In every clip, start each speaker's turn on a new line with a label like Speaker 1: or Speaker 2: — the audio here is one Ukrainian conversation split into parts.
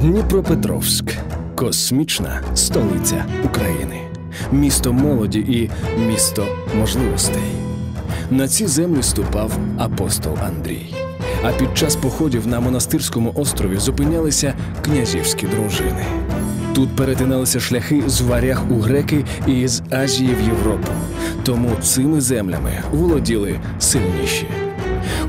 Speaker 1: Дніпропетровськ космічна столиця України, місто молоді і місто можливостей. На ці землі ступав апостол Андрій. А під час походів на монастирському острові зупинялися князівські дружини. Тут перетиналися шляхи з варяг у греки і з Азії в Європу. Тому цими землями володіли сильніші.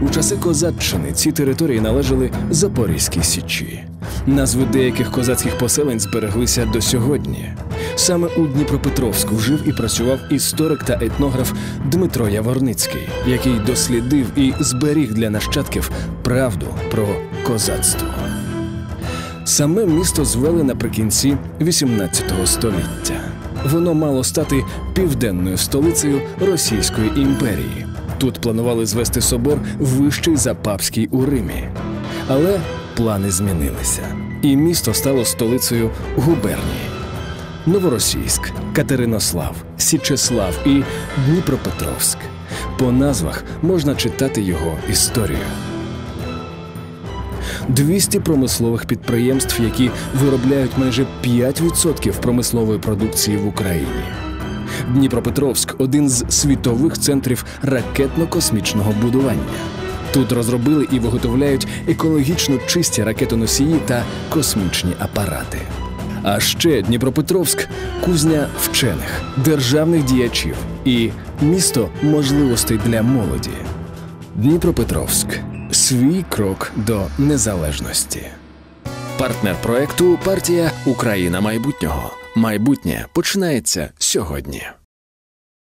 Speaker 1: У часи козаччини ці території належали Запорізькій Січі. Назви деяких козацьких поселень збереглися до сьогодні. Саме у Дніпропетровську жив і працював історик та етнограф Дмитро Яворницький, який дослідив і зберіг для нащадків правду про козацтво. Саме місто звели наприкінці XVIII століття. Воно мало стати південною столицею Російської імперії. Тут планували звести собор вищий за папський у Римі. Але плани змінилися, і місто стало столицею губернії. Новоросійськ, Катеринослав, Січеслав і Дніпропетровськ. По назвах можна читати його історію. 200 промислових підприємств, які виробляють майже 5% промислової продукції в Україні. Дніпропетровськ один з світових центрів ракетно-космічного будування. Тут розробили і виготовляють екологічно чисті ракетоносії та космічні апарати. А ще Дніпропетровськ кузня вчених, державних діячів і місто можливостей для молоді. Дніпропетровськ свій крок до незалежності. Партнер проекту партія Україна майбутнього. Майбутнє починається сьогодні.